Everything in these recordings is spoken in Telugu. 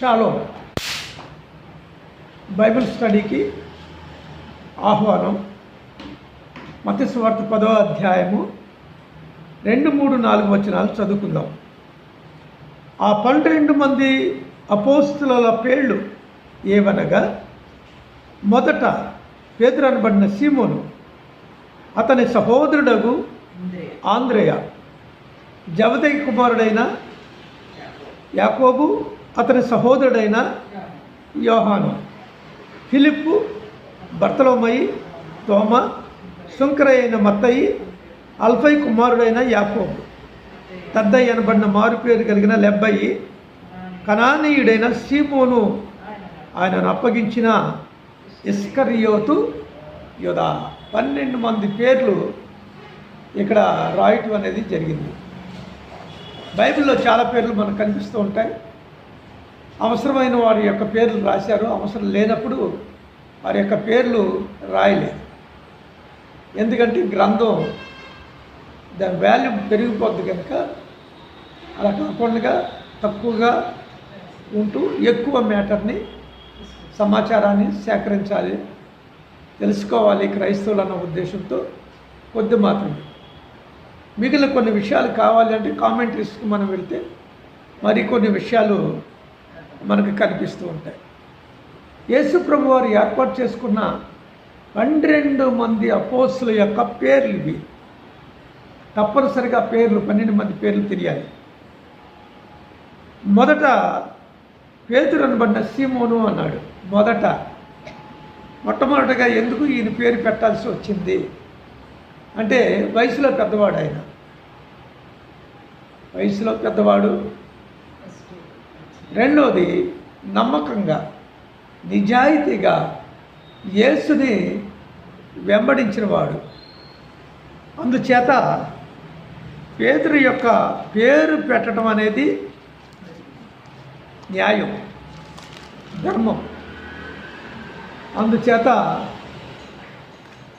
షాలో బైబిల్ స్టడీకి ఆహ్వానం. మతస్వార్త పదో అధ్యాయము రెండు మూడు నాలుగు వచనాలు చదువుకుందాం. ఆ పన్నెండు మంది అపోస్తుల పేర్లు ఏవనగా మొదట పేదరు అనబడిన సీమోను అతని సహోదరుడగు ఆంధ్రేయ జవదయ కుమారుడైన యాకోబు అతని సహోదరుడైన యోహాను. ఫిలిప్పు భర్తలోమయి తోమ శుంకరయ్య అయిన మత్తయి అల్ఫై కుమారుడైన యాకోబు. తద్దయ్య అనబడిన మారుపేరు కలిగిన లెబ్బయి కనానీయుడైన సీమోను ఆయనను అప్పగించిన ఇస్కరియోతు యోధా పన్నెండు మంది పేర్లు ఇక్కడ రాయటం అనేది జరిగింది. బైబిల్లో చాలా పేర్లు మనకు కనిపిస్తూ ఉంటాయి. అవసరమైన వారి యొక్క పేర్లు రాశారు. అవసరం లేనప్పుడు వారి యొక్క పేర్లు రాయలేదు. ఎందుకంటే గ్రంథం దాని వాల్యూ పెరిగిపోద్ది కనుక అలా కాకుండా తక్కువగా ఉంటూ ఎక్కువ మ్యాటర్ని సమాచారాన్ని సేకరించాలి. తెలుసుకోవాలి క్రైస్తవులు అన్న ఉద్దేశంతో కొద్ది మాత్రమే. మిగిలిన కొన్ని విషయాలు కావాలి అంటే కామెంటరీస్కి మనం వెళ్తే మరికొన్ని విషయాలు మనకు కనిపిస్తూ ఉంటాయి. యేసుప్రభు వారు ఏర్పాటు చేసుకున్న పన్నెండు మంది అపోస్ల యొక్క పేర్లు ఇవి. తప్పనిసరిగా పేర్లు పన్నెండు మంది పేర్లు తెలియాలి. మొదట పేతురు అనబడిన సీమోను అన్నాడు. మొదట. మొట్టమొదటగా ఎందుకు ఈయన పేరు పెట్టాల్సి వచ్చింది? అంటే వయసులో పెద్దవాడు ఆయన. వయసులో పెద్దవాడు రెండోది నమ్మకంగా నిజాయితీగా యేసుని వెంబడించినవాడు. అందుచేత పేదరు యొక్క పేరు పెట్టడం అనేది న్యాయం ధర్మం. అందుచేత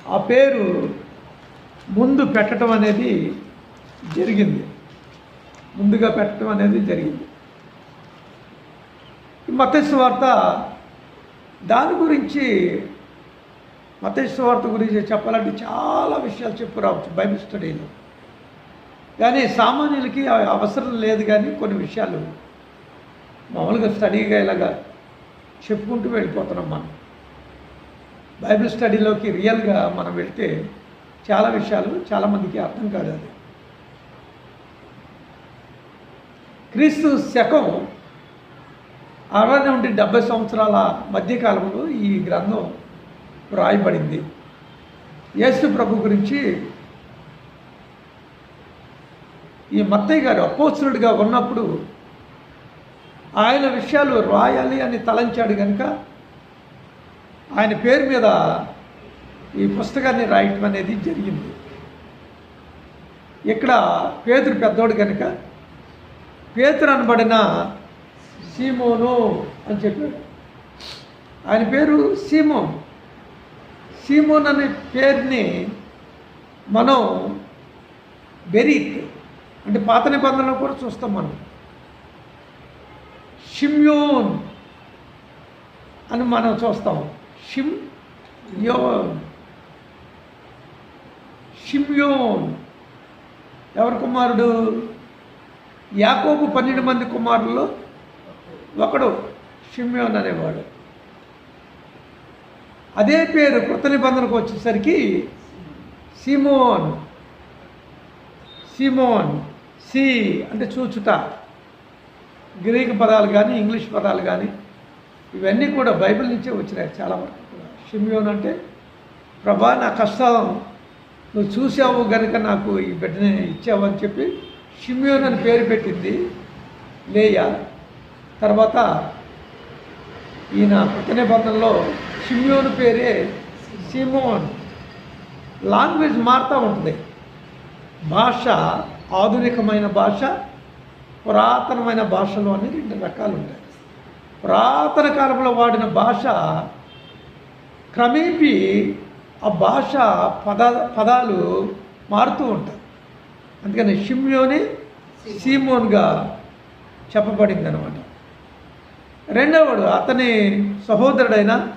ఆ పేరు ముందు పెట్టడం అనేది జరిగింది. ముందుగా పెట్టడం అనేది జరిగింది. వార్త దాని గురించి వార్త గురించి చెప్పాలంటే చాలా విషయాలు చెప్పు రావచ్చు బైబిల్ స్టడీలో. కానీ సామాన్యులకి అవసరం లేదు కానీ కొన్ని విషయాలు మామూలుగా స్టడీగా ఇలాగా చెప్పుకుంటూ వెళ్ళిపోతున్నాం మనం. బైబిల్ స్టడీలోకి రియల్గా మనం వెళ్తే చాలా విషయాలు చాలామందికి అర్థం కాదు అది. క్రీస్తు శకం అరవై నుండి డెబ్బై సంవత్సరాల మధ్యకాలంలో ఈ గ్రంథం వ్రాయబడింది. యేసు ప్రభు గురించి ఈ మత్తయ్య గారు అపోస్తులుడిగా ఉన్నప్పుడు ఆయన విషయాలు రాయాలి అని తలంచాడు కనుక ఆయన పేరు మీద ఈ పుస్తకాన్ని రాయటం అనేది జరిగింది. ఇక్కడ పేదరు పెద్దోడు కనుక పేతురు అనబడిన సీమోను అని చెప్పాడు. ఆయన పేరు సీమోన్. సీమోన్ అనే పేరుని మనం బెరీత్ అంటే పాత నిబంధనలో కూడా చూస్తాం మనం. షిమ్యోన్ అని మనం చూస్తాం. షిమ్ యోన్. షిమ్యోన్. ఎవరి కుమారుడు? యాకోబు పన్నెండు మంది కుమారుల్లో ఒకడు షిమ్యోన్ అనేవాడు. అదే పేరు కృత నిబంధనకు వచ్చేసరికి సిమోన్. సిమోన్ సి అంటే చూచుట. గ్రీక్ పదాలు కానీ ఇంగ్లీష్ పదాలు కానీ ఇవన్నీ కూడా బైబిల్ నుంచే వచ్చినాయి చాలా వరకు కూడా. షిమ్యోన్ అంటే ప్రభా నా కష్టం నువ్వు చూసావు కనుక నాకు ఈ బిడ్డని ఇచ్చావు అని చెప్పి షిమ్యోన్ అని పేరు పెట్టింది. లేయా? తర్వాత ఈయన కొత్త నిబంధనలో షిమ్యోన్ పేరే సిమోన్ లాంగ్వేజ్ మారుతూ ఉంటుంది. భాష ఆధునికమైన భాష పురాతనమైన భాషలు అని రెండు రకాలు ఉంటాయి. పురాతన కాలంలో వాడిన భాష క్రమేపీ ఆ భాష పద పదాలు మారుతూ ఉంటాయి. అందుకని షిమ్యోని సీమోన్గా చెప్పబడింది అనమాట రెండవడు అతని సహోదరుడైన.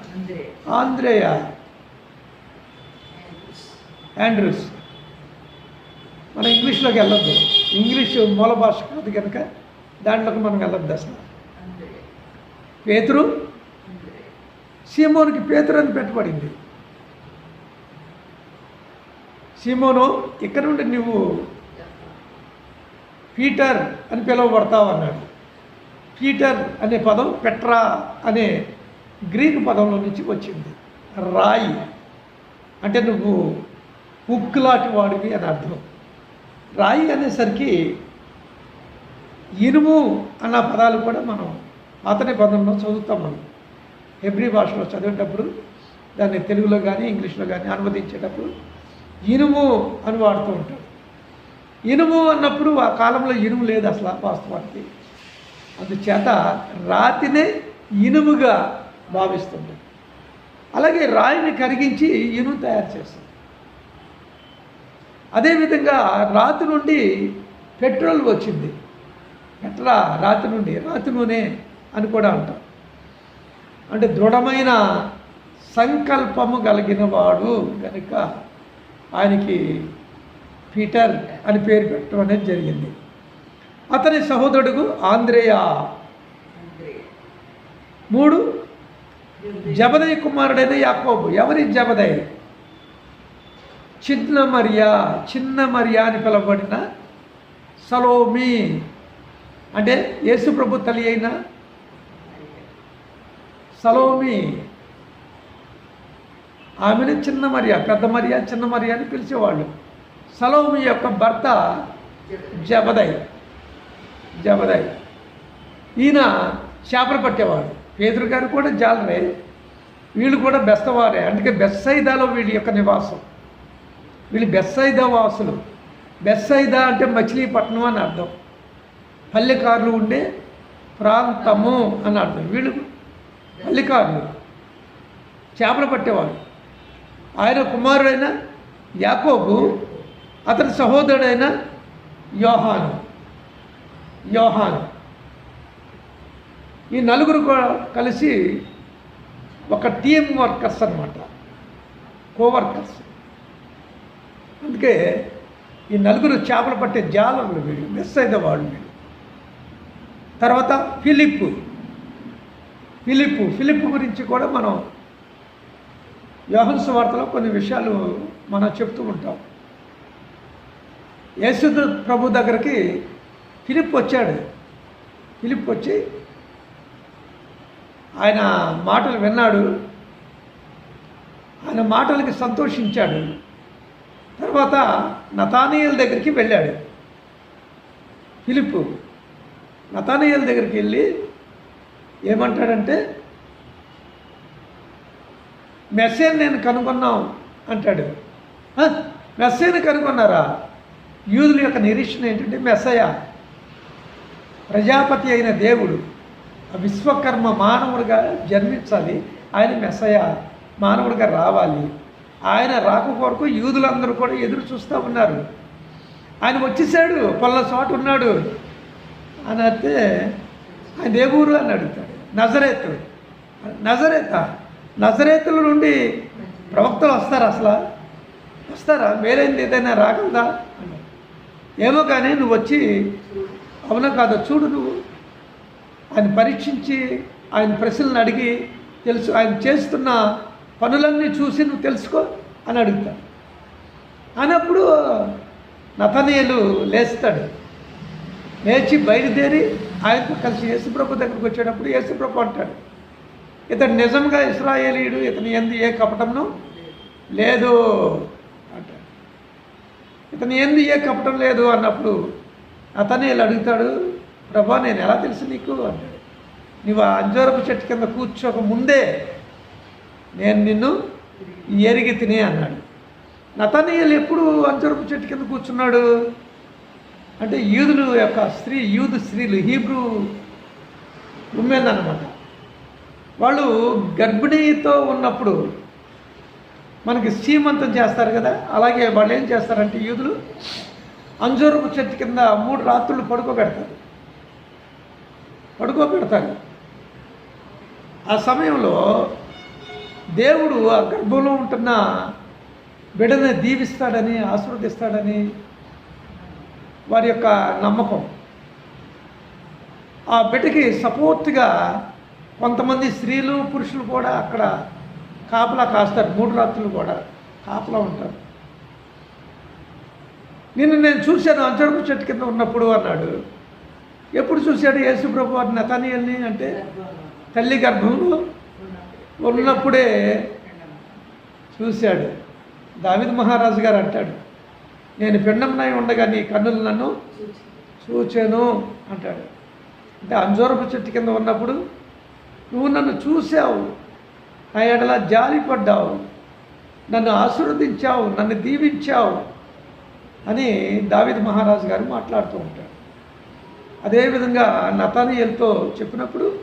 ఆంధ్రేయ. యాండ్రూస్ మనం ఇంగ్లీష్లోకి వెళ్ళొద్దు ఇంగ్లీష్ మూల భాష కాదు కనుక దాంట్లోకి మనం వెళ్ళొద్దు అసలు. పేతురు. సీమోనికి పేతురు అని పెట్టబడింది సీమోను ఇక్కడ నుండి నువ్వు. పీటర్ అని పిలువబడతావు అన్నాడు పీటర్ అనే పదం పెట్రా అనే గ్రీకు పదంలో నుంచి వచ్చింది. రాయి. అంటే నువ్వు ఉక్కులాంటి వాడివి అని అర్థం. రాయి అనేసరికి ఇనుము అన్న పదాలు కూడా మనం అతని పదంలో చదువుతాం మనం. హెబ్రి భాషలో చదివేటప్పుడు దాన్ని తెలుగులో కానీ ఇంగ్లీష్లో కానీ అనువదించేటప్పుడు ఇనుము అని వాడుతూ ఉంటాడు. ఇనుము అన్నప్పుడు ఆ కాలంలో ఇనుము లేదు అసలు వాస్తవానికి. అందుచేత రాతినే ఇనుముగా భావిస్తుంది అలాగే రాయిని కరిగించి ఇనుము తయారు చేస్తుంది. అదేవిధంగా రాతి నుండి పెట్రోల్ వచ్చింది. ఎట్లా? రాతి నుండి. రాతి నూనె అని కూడా అంటాం. అంటే దృఢమైన సంకల్పము కలిగిన వాడు కనుక ఆయనకి పీటర్ అని పేరు పెట్టడం అనేది జరిగింది. అతని సహోదరుడు ఆంధ్రేయ మూడు Jose. కుమారుడైన యాకోబు. ఎవరి జబదయ్? చిన్న మరియా. చిన్న మరియా అని పిలువబడిన సలోమి. అంటే యేసు ప్రభు తల్లి అయిన సలోమి. ఆమెను చిన్న మరియా పెద్ద మరియా చిన్న మరియా అని పిలిచేవాళ్ళు. సలోమి యొక్క భర్త జబదయ్. జమదాయి ఈయన చేపలు పట్టేవాడు. పేదరు గారు కూడా జాలరే. వీళ్ళు కూడా బెస్తవారే. అందుకే బెస్సైదాలో వీళ్ళ యొక్క నివాసం. వీళ్ళు బెస్సైదా వాసులు. బెస్సైదా అంటే మచిలీపట్నం అని అర్థం. పల్లెకారులు ఉండే ప్రాంతము అని అర్థం. వీళ్ళు పల్లెకారులు. చేపలు పట్టేవాడు ఆయన కుమారుడైన యాకోబు అతని సహోదరుడైన యోహాను. యోహాన్. ఈ నలుగురు కలిసి ఒక టీం వర్కర్స్ అనమాట కోవర్కర్స్. అందుకే ఈ నలుగురు చేపలు పట్టే జాలర్లు వీళ్ళు మిస్ అయితే వాళ్ళు వీళ్ళు. తర్వాత ఫిలిప్ ఫిలిప్ ఫిలిప్ గురించి కూడా మనం యోహన్స్ వార్తలో కొన్ని విషయాలు మనం చెప్తూ ఉంటాం. యేసు ప్రభు దగ్గరికి ఫిలిప్ వచ్చాడు. ఫిలిప్ వచ్చి ఆయన మాటలు విన్నాడు. ఆయన మాటలకి సంతోషించాడు. తర్వాత నతానీయుల దగ్గరికి వెళ్ళాడు. ఫిలిప్ నతానీయుల దగ్గరికి వెళ్ళి ఏమంటాడంటే మెస్సేని నేను కనుగొన్నాం అంటాడు. మెస్సేని కనుగొన్నారా? యూదుల యొక్క నిరీక్షణ ఏంటంటే మెస్సయ్య ప్రజాపతి అయిన దేవుడు విశ్వకర్మ మానవుడిగా జన్మించాలి ఆయన మెసయ మానవుడిగా రావాలి. ఆయన రాక కొరకు యూదులందరూ కూడా ఎదురు చూస్తూ ఉన్నారు. ఆయన వచ్చేసాడు పళ్ళ చోట ఉన్నాడు. అని అంటే ఆయన ఏ ఊరు అని అడుగుతాడు నజరేత్. నజరేత నజరేతుల నుండి ప్రవక్తలు వస్తారా అసలు? వస్తారా? వేరేంది ఏదైనా రాగలదా? అన్నాడు ఏమో కానీ నువ్వు వచ్చి అవునా కాదో చూడు నువ్వు. ఆయన పరీక్షించి ఆయన ప్రశ్నలను అడిగి తెలుసు ఆయన చేస్తున్న పనులన్నీ చూసి నువ్వు తెలుసుకో అని అడుగుతాడు. అన్నప్పుడు నతనీయులు లేస్తాడు. లేచి బయలుదేరి ఆయనతో కలిసి యేసుప్రభు దగ్గరికి వచ్చేటప్పుడు యేసుప్రభు అంటాడు ఇతడు నిజంగా ఇస్రాయేలీయుడు ఇతని ఎందు ఏ కపటంను లేదు అంటాడు. ఇతని ఎందు ఏ కపటం లేదు అన్నప్పుడు అతనేలు అడుగుతాడు ప్రభా నేను ఎలా తెలుసు నీకు? అంటాడు. నువ్వు ఆ అంజూరపు చెట్టు కింద కూర్చోక ముందే నేను నిన్ను ఎరిగి తినే అన్నాడు. నతనీయులు ఎప్పుడు అంజూరపు చెట్టు కింద కూర్చున్నాడు? అంటే యూదులు యొక్క స్త్రీ యూదు స్త్రీలు హీబ్రూ ఉమెన్ అనమాట వాళ్ళు గర్భిణీతో ఉన్నప్పుడు మనకి సీమంతం చేస్తారు కదా అలాగే వాళ్ళు ఏం చేస్తారంటే యూదులు అంజూరపు చెట్టు కింద మూడు రాత్రులు పడుకోబెడతారు. పడుకోబెడతారు. ఆ సమయంలో దేవుడు ఆ గర్భంలో ఉంటున్న బిడ్డని దీవిస్తాడని ఆశీర్వదిస్తాడని వారి యొక్క నమ్మకం. ఆ బిడ్డకి సపోర్ట్గా కొంతమంది స్త్రీలు పురుషులు కూడా అక్కడ కాపలా కాస్తారు. మూడు రాత్రులు కూడా కాపలా ఉంటారు. నిన్ను నేను చూశాను అంచడపు చెట్టు కింద ఉన్నప్పుడు అన్నాడు. ఎప్పుడు చూశాడు యేసు ప్రభు వారి నతానియల్ని అంటే? తల్లి గర్భంలో ఉన్నప్పుడే చూశాడు. దావిద్ మహారాజు గారు అంటాడు నేను పిండమ్మ ఉండగా నీ కన్నులు నన్ను చూచాను అంటాడు. అంటే అంజోరపు చెట్టు కింద ఉన్నప్పుడు నువ్వు నన్ను చూసావు నా ఎడలా జాలిపడ్డావు నన్ను ఆశీర్వదించావు నన్ను దీవించావు అని దావిద్ మహారాజు గారు మాట్లాడుతూ ఉంటాడు అదేవిధంగా నతానియల్తో చెప్పినప్పుడు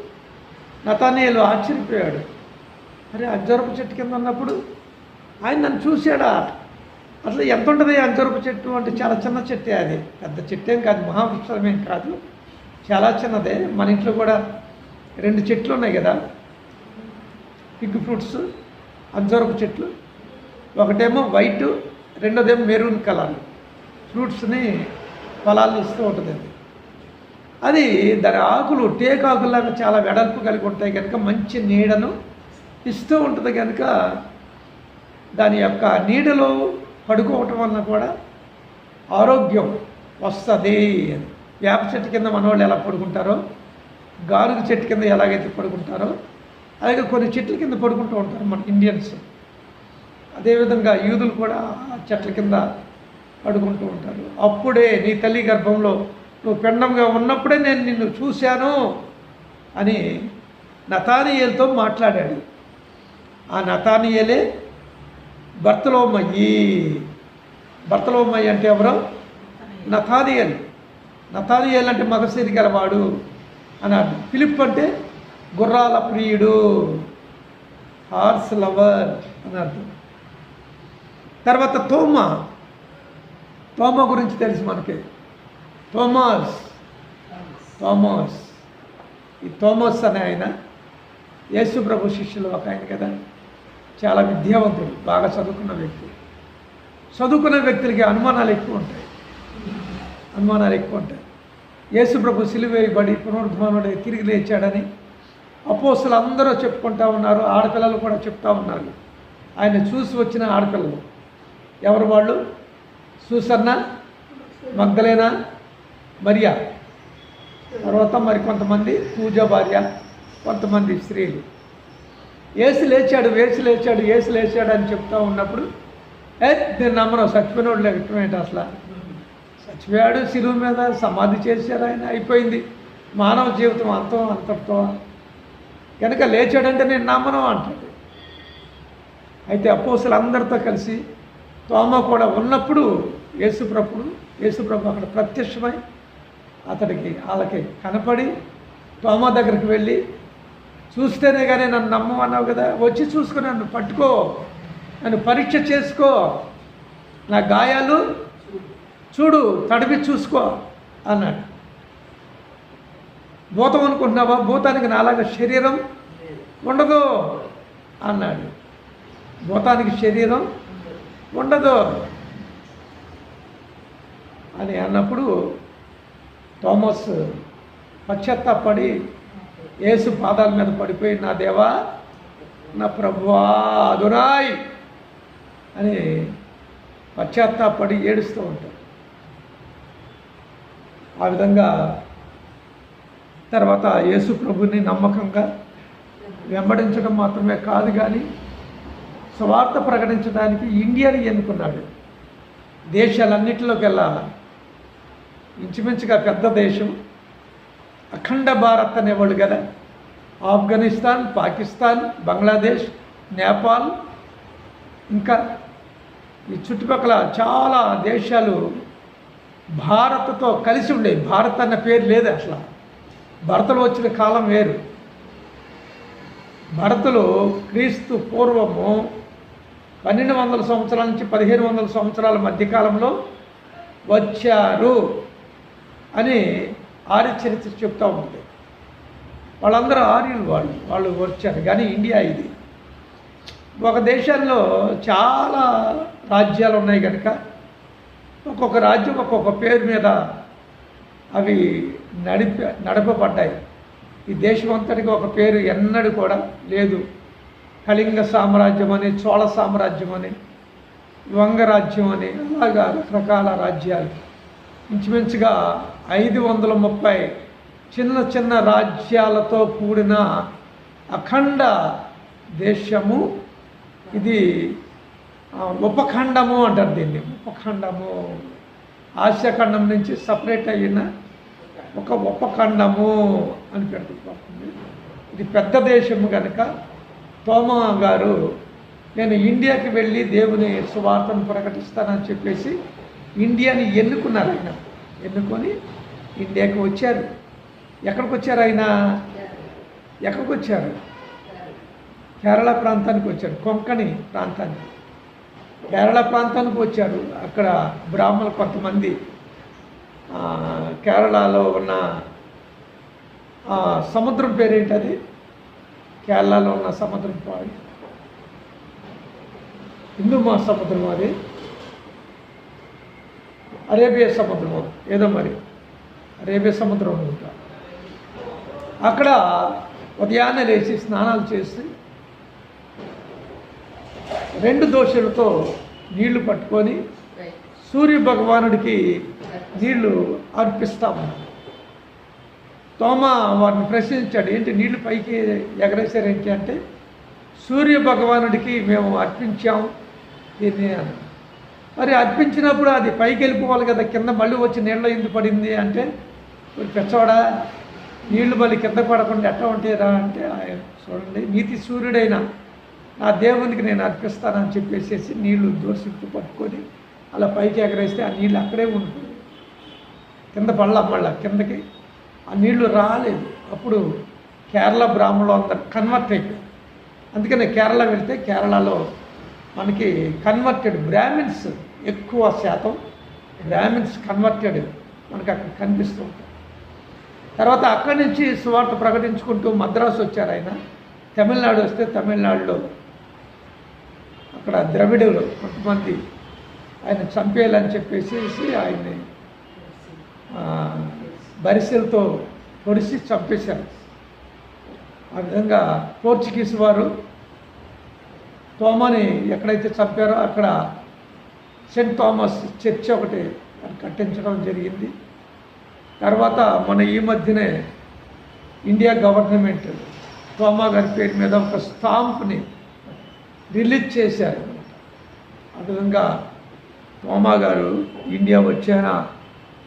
నతానియలు ఆశ్చర్యపోయాడు. అరే అంజరపు చెట్టు కింద ఉన్నప్పుడు ఆయన నన్ను చూశాడా? అసలు ఎంత ఉంటుంది అంజరపు చెట్టు అంటే చాలా చిన్న చెట్టే అది. పెద్ద చెట్టు ఏం కాదు మహావృక్షమేం కాదు. చాలా చిన్నదే. మన ఇంట్లో కూడా రెండు చెట్లు ఉన్నాయి కదా. పిగ్ ఫ్రూట్స్ అంజరపు చెట్లు. ఒకటేమో వైట్ రెండోదేమో మెరూన్ కలర్ ఫ్రూట్స్ని ఫలాలు ఇస్తూ ఉంటుంది. అది అది దాని ఆకులు టేకాకులాగా చాలా వెడల్పు కలిగి ఉంటాయి కనుక మంచి నీడను ఇస్తూ ఉంటుంది కనుక దాని యొక్క నీడలో పడుకోవటం వలన కూడా ఆరోగ్యం వస్తుంది వేప చెట్టు కింద మనవాళ్ళు ఎలా పడుకుంటారో గానుగ చెట్టు కింద ఎలాగైతే పడుకుంటారో అలాగే కొన్ని చెట్ల కింద పడుకుంటూ ఉంటారు మన ఇండియన్స్. అదేవిధంగా యూదులు కూడా చెట్ల కింద పడుకుంటూ ఉంటారు. అప్పుడే నీ తల్లి గర్భంలో నువ్వు పిండంగా ఉన్నప్పుడే నేను నిన్ను చూశాను అని నతానియేలతో మాట్లాడాడు. ఆ నతానియేలే భర్తలోమయ్యి భర్తలోమయ్యి అంటే ఎవరు? నతానియల్. నతానియల్ అంటే మగసిరి గలవాడు అన్నాడు. అర్థం ఫిలిప్ అంటే గుర్రాల ప్రియుడు హార్స్ లవర్ అని అర్థం తర్వాత తోమా తోమ గురించి తెలుసు మనకి. థోమస్ థోమస్ ఈ థోమస్ అనే ఆయన యేసు ప్రభు శిష్యులు ఒక ఆయన కదా. చాలా విద్యావంతుడు బాగా చదువుకున్న వ్యక్తి. చదువుకున్న వ్యక్తులకి అనుమానాలు ఎక్కువ ఉంటాయి. అనుమానాలు ఎక్కువ ఉంటాయి. యేసు ప్రభు సిలువేయబడి తిరిగి లేచాడని అపోసులు అందరూ చెప్పుకుంటా ఉన్నారు ఆడపిల్లలు కూడా చెప్తా ఉన్నారు. ఆయన చూసి వచ్చిన ఆడపిల్లలు ఎవరు వాళ్ళు? సూసన్న మగ్ధలేనా మరియా? తర్వాత మరి కొంతమంది పూజ భార్య కొంతమంది స్త్రీలు. ఏసు లేచాడు వేసి లేచాడు ఏసు లేచాడు అని చెప్తా ఉన్నప్పుడు ఏ నేను నమ్మను చచ్చిపోయినోడు లేకపోయింది అసలు? చచ్చిపోయాడు శిలువు మీద సమాధి చేశారు ఆయన అయిపోయింది. మానవ జీవితం అంతం అంతటితో. కనుక లేచాడంటే నేను నమ్మను అంటాడు. అయితే అపోసలు అందరితో కలిసి తోమ కూడా ఉన్నప్పుడు యేసుప్రభుడు యేసుప్రభు అక్కడ ప్రత్యక్షమై అతడికి వాళ్ళకి కనపడి తోమ దగ్గరికి వెళ్ళి చూస్తేనే కానీ నన్ను నమ్మమన్నావు కదా వచ్చి చూసుకుని నన్ను పట్టుకో నన్ను పరీక్ష చేసుకో నా గాయాలు చూడు తడిపి చూసుకో అన్నాడు. భూతం అనుకుంటున్నావా? భూతానికి నాలాగా శరీరం ఉండదు అన్నాడు. భూతానికి శరీరం ఉండదు అని అన్నప్పుడు థామస్ పశ్చాత్తాపడి యేసు పాదాల మీద పడిపోయి నా దేవా నా ప్రభువా అదురాయ్ అని పశ్చాత్తాపడి ఏడుస్తూ ఉంటాడు. ఆ విధంగా తర్వాత యేసు ప్రభుని నమ్మకంగా వెంబడించడం మాత్రమే కాదు కానీ స్వార్థ ప్రకటించడానికి ఇండియాని ఎన్నుకున్నాడు. దేశాలన్నింటిలోకి వెళ్ళాలి? ఇంచుమించుగా పెద్ద దేశం అఖండ భారత్ అనేవాళ్ళు కదా. ఆఫ్ఘనిస్తాన్ పాకిస్తాన్ బంగ్లాదేశ్ నేపాల్ ఇంకా ఈ చుట్టుపక్కల చాలా దేశాలు భారత్తో కలిసి ఉండేవి. భారత్ అన్న పేరు లేదు అసలు. భరతలు వచ్చిన కాలం వేరు. భరతులు క్రీస్తు పూర్వము పన్నెండు వందల సంవత్సరాల నుంచి పదిహేను వందల సంవత్సరాల మధ్యకాలంలో వచ్చారు. అని ఆర్యచరిత్ర చెప్తూ ఉంది వాళ్ళందరూ ఆర్యులు వాళ్ళు వాళ్ళు వచ్చారు. కానీ ఇండియా ఇది. ఒక దేశంలో చాలా రాజ్యాలు ఉన్నాయి కనుక ఒక్కొక్క రాజ్యం ఒక్కొక్క పేరు మీద అవి నడిప నడపబడ్డాయి. ఈ దేశం అంతటికి ఒక పేరు ఎన్నడూ కూడా లేదు. కళింగ సామ్రాజ్యం అని చోళ సామ్రాజ్యం అని వంగ రాజ్యం అని అలాగా రకరకాల రాజ్యాలు. ఇంచుమించుగా ఐదు వందల ముప్పై చిన్న చిన్న రాజ్యాలతో కూడిన అఖండ దేశము. ఇది ఉపఖండము అంటారు దీన్ని. ఉపఖండము. ఆసియా ఖండం నుంచి సపరేట్ అయిన ఒక ఉపఖండము అని పెడుతుంది ఇది పెద్ద దేశము కనుక తోమా గారు నేను ఇండియాకి వెళ్ళి దేవుని సువార్తను ప్రకటిస్తానని చెప్పేసి ఇండియాని ఎన్నుకున్నారు ఆయన. ఎన్నుకొని ఇండియాకి వచ్చారు. ఎక్కడికి వచ్చారు ఆయన? ఎక్కడికి వచ్చారు? కేరళ ప్రాంతానికి వచ్చారు. కొంకణి ప్రాంతానికి. కేరళ ప్రాంతానికి వచ్చారు. అక్కడ బ్రాహ్మణులు కొంతమంది కేరళలో ఉన్న సముద్రం పేరేంటది? అది కేరళలో ఉన్న సముద్రం పాడు హిందూ మహాసముద్రం అది. అరేబియా సముద్రం ఏదో మరి. అరేబియా సముద్రం అనుకుంటా అక్కడ ఉదయాన్నే లేచి స్నానాలు చేసి రెండు దోషలతో నీళ్ళు పట్టుకొని సూర్య భగవానుడికి నీళ్ళు అర్పిస్తాము. తోమ వారిని ప్రశ్నించాడు ఏంటి నీళ్ళు పైకి ఎగరేశారేంటి? అంటే సూర్య భగవానుడికి మేము అర్పించాం దీన్ని అని. మరి అర్పించినప్పుడు అది పైకి వెళ్ళిపోవాలి కదా కింద మళ్ళీ వచ్చి నీళ్ళ ఎందుకు పడింది అంటే "మరి పెచ్చవాడా నీళ్ళు మళ్ళీ కింద పడకుండా ఎట్లా ఉంటాయిరా అంటే చూడండి నీతి సూర్యుడైన నా దేవునికి నేను అర్పిస్తానని చెప్పేసేసి నీళ్ళు దోషిట్టు పట్టుకొని అలా పైకి ఎగరేస్తే ఆ నీళ్ళు అక్కడే ఉంటుంది కింద పడలా మళ్ళా కిందకి ఆ నీళ్ళు రాలేదు. అప్పుడు కేరళ బ్రాహ్మణులు అందరు కన్వర్ట్ అయిపోయారు. అందుకనే కేరళ వెళ్తే కేరళలో మనకి కన్వర్టెడ్ బ్రాహ్మిన్స్ ఎక్కువ శాతం బ్రాహ్మిన్స్ కన్వర్టెడ్ మనకు అక్కడ కనిపిస్తూ ఉంటాయి. తర్వాత అక్కడి నుంచి సువార్త ప్రకటించుకుంటూ మద్రాసు వచ్చారు ఆయన. తమిళనాడు వస్తే తమిళనాడులో అక్కడ ద్రవిడులు కొంతమంది ఆయన చంపేయాలని చెప్పేసి ఆయన్ని బరిసెలతో పొడిసి చంపేశారు. ఆ విధంగా పోర్చుగీస్ వారు తోమని ఎక్కడైతే చంపారో అక్కడ సెంట్ థామస్ చర్చ్ ఒకటి కట్టించడం జరిగింది. తర్వాత మన ఈ మధ్యనే ఇండియా గవర్నమెంట్ తోమా గారి పేరు మీద ఒక స్టాంప్ని రిలీజ్ చేశారు. ఆ విధంగా తోమా గారు ఇండియా వచ్చిన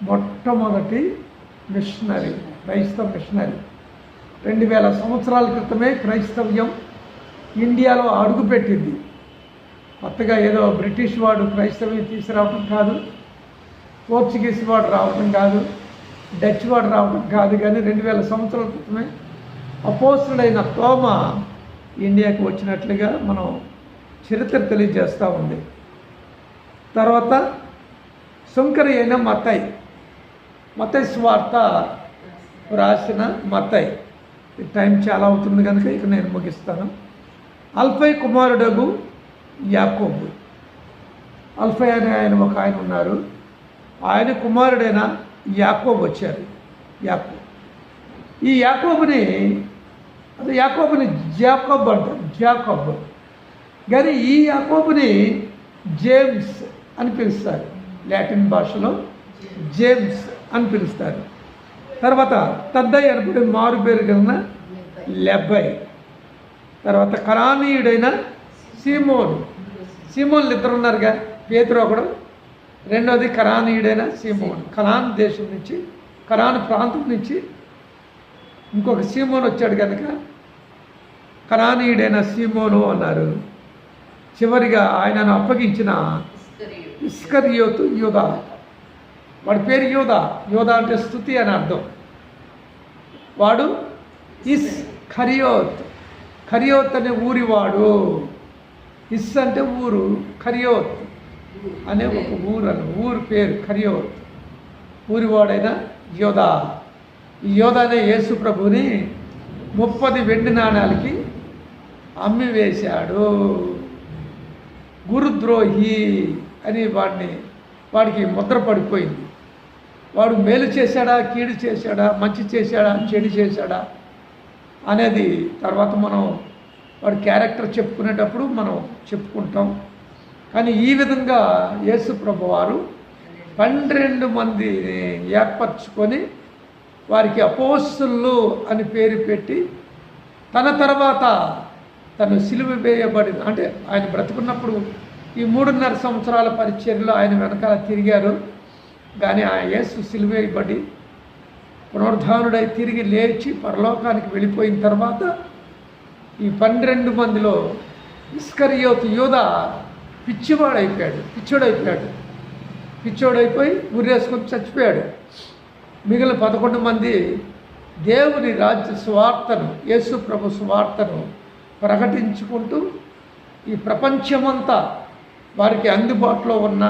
మొట్టమొదటి మిషనరీ క్రైస్తవ మిషనరీ. రెండు వేల సంవత్సరాల క్రితమే క్రైస్తవ్యం ఇండియాలో అడుగుపెట్టింది. కొత్తగా ఏదో బ్రిటిష్ వాడు క్రైస్తవ్యం తీసుకురావటం కాదు పోర్చుగీస్ వాడు రావటం కాదు డచ్ వాడు రావడం కాదు కానీ రెండు వేల సంవత్సరాల క్రితమే అపోసుడైన తోమ ఇండియాకి వచ్చినట్లుగా మనం చరిత్ర తెలియజేస్తూ ఉంది. తర్వాత శంకరి అయిన మతయ్ మతయ్ స్వార్త రాసిన మతయ్ టైం చాలా అవుతుంది కనుక ఇక నేను ముగిస్తాను. అల్ఫై కుమారుడగు యాకోబు. అల్ఫై అనే ఆయన ఒక ఆయన ఉన్నారు. ఆయన కుమారుడైన యాకోబు వచ్చారు. యాకోబు ఈ యాకోబుని అది యాకోబుని జాకోబ్ అంటారు. జాకోబ్. కానీ ఈ యాకోబుని జేమ్స్ అని పిలుస్తారు. లాటిన్ భాషలో జేమ్స్ అని పిలుస్తారు. తర్వాత తద్దయ్య అనుకుంటే మారు పేరు కలిగిన లెబ్బై తర్వాత కరానీయుడైన సీమోన్. సీమోన్లు ఇద్దరు ఉన్నారుగా. పేతురు ఒకడు రెండోది కరానీయుడైన సీమోన్. కరాన్ దేశం నుంచి కరాన్ ప్రాంతం నుంచి ఇంకొక సీమోన్ వచ్చాడు కనుక కరానీయుడైన సీమోను అన్నారు. చివరిగా ఆయనను అప్పగించిన ఇస్కరియోతు. యోధా. వాడి పేరు యోధా. యోధా అంటే స్థుతి అని అర్థం. వాడు ఇస్ ఖరియోత్ ఖరియోత్ అనే ఊరివాడు ఇస్ అంటే ఊరు. ఖరియోత్ అనే ఒక ఊరు అని ఊరు పేరు కరియోర్ ఊరివాడైన యోధా. ఈ యోధా అనే యేసు ప్రభుని ముప్పది వెండి నాణాలకి అమ్మి వేశాడు. గురుద్రోహి అని వాడిని వాడికి ముద్ర పడిపోయింది. వాడు మేలు చేశాడా కీడు చేశాడా మంచి చేశాడా చెడు చేశాడా అనేది తర్వాత మనం వాడి క్యారెక్టర్ చెప్పుకునేటప్పుడు మనం చెప్పుకుంటాం. కానీ ఈ విధంగా యేసుప్రభు వారు పన్నెండు మందిని ఏర్పరచుకొని వారికి అపోస్తులు అని పేరు పెట్టి తన తర్వాత తను సిలువ వేయబడిన అంటే ఆయన బ్రతుకున్నప్పుడు ఈ మూడున్నర సంవత్సరాల పరిచర్లో ఆయన వెనకాల తిరిగారు. కానీ ఆ యేసు సిలువేయబడి పునరుద్ధానుడై తిరిగి లేచి పరలోకానికి వెళ్ళిపోయిన తర్వాత ఈ పన్నెండు మందిలో ఇస్కరియోత్ యోధ పిచ్చివాడైపోయాడు పిచ్చోడైపోయాడు. పిచ్చోడైపోయి ఉరేసుకొని చచ్చిపోయాడు. మిగిలిన పదకొండు మంది దేవుని రాజ్య సువార్తను యేసు ప్రభు సువార్తను ప్రకటించుకుంటూ ఈ ప్రపంచమంతా వారికి అందుబాటులో ఉన్న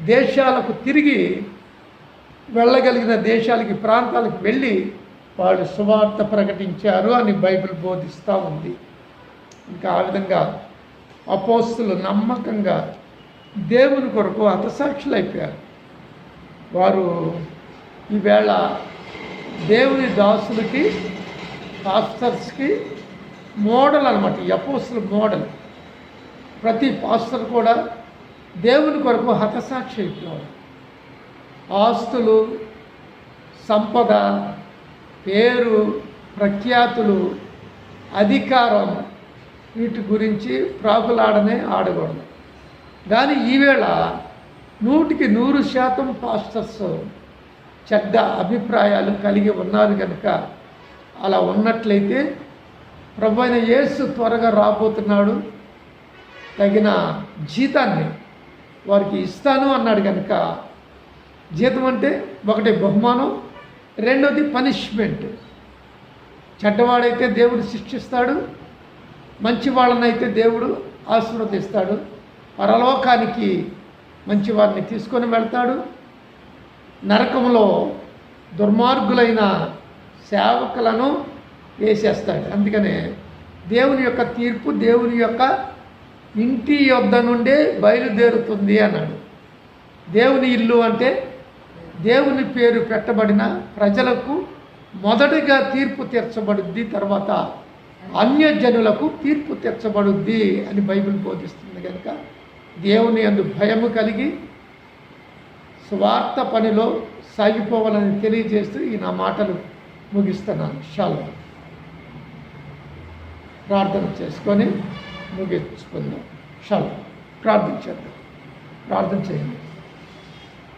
దేశాలకు తిరిగి వెళ్ళగలిగిన దేశాలకి ప్రాంతాలకు వెళ్ళి వాళ్ళు సువార్త ప్రకటించారు అని బైబిల్ బోధిస్తూ ఉంది. ఇంకా ఆ విధంగా అపోస్తులు నమ్మకంగా దేవుని కొరకు హతసాక్షులు అయిపోయారు వారు ఈవేళ దేవుని దాసులకి పాస్టర్స్కి మోడల్ అనమాట ఈ అపోస్తుల మోడల్. ప్రతి పాస్టర్ కూడా దేవుని కొరకు హతసాక్షి అయిపోయారు ఆస్తులు సంపద పేరు ప్రఖ్యాతులు అధికారం వీటి గురించి ప్రాకులాడనే ఆడకూడదు. కానీ ఈవేళ నూటికి నూరు శాతం పాస్టర్స్ చెడ్డ అభిప్రాయాలు కలిగి ఉన్నారు కనుక అలా ఉన్నట్లయితే ప్రభు అయిన యేసు త్వరగా రాబోతున్నాడు తగిన జీతాన్ని వారికి ఇస్తాను అన్నాడు కనుక జీతం అంటే ఒకటి బహుమానం రెండోది పనిష్మెంట్. చెడ్డవాడైతే దేవుడు శిక్షిస్తాడు మంచి వాళ్ళనైతే దేవుడు ఆశీర్వదిస్తాడు. పరలోకానికి మంచి వారిని తీసుకొని వెళ్తాడు. నరకంలో దుర్మార్గులైన సేవకులను వేసేస్తాడు. అందుకనే దేవుని యొక్క తీర్పు దేవుని యొక్క ఇంటి యొద్ద నుండే బయలుదేరుతుంది అన్నాడు. దేవుని ఇల్లు అంటే దేవుని పేరు పెట్టబడిన ప్రజలకు మొదటిగా తీర్పు తీర్చబడుద్ది తర్వాత అన్యజనులకు తీర్పు తెచ్చబడుద్ది అని బైబిల్ బోధిస్తుంది కనుక దేవుని అందు భయము కలిగి స్వార్థ పనిలో సాగిపోవాలని తెలియజేస్తూ ఈ నా మాటలు ముగిస్తున్నాను. షాలో. ప్రార్థన చేసుకొని ముగించుకుందాం. షాలో. ప్రార్థన చేద్దాం. ప్రార్థన చేయండి.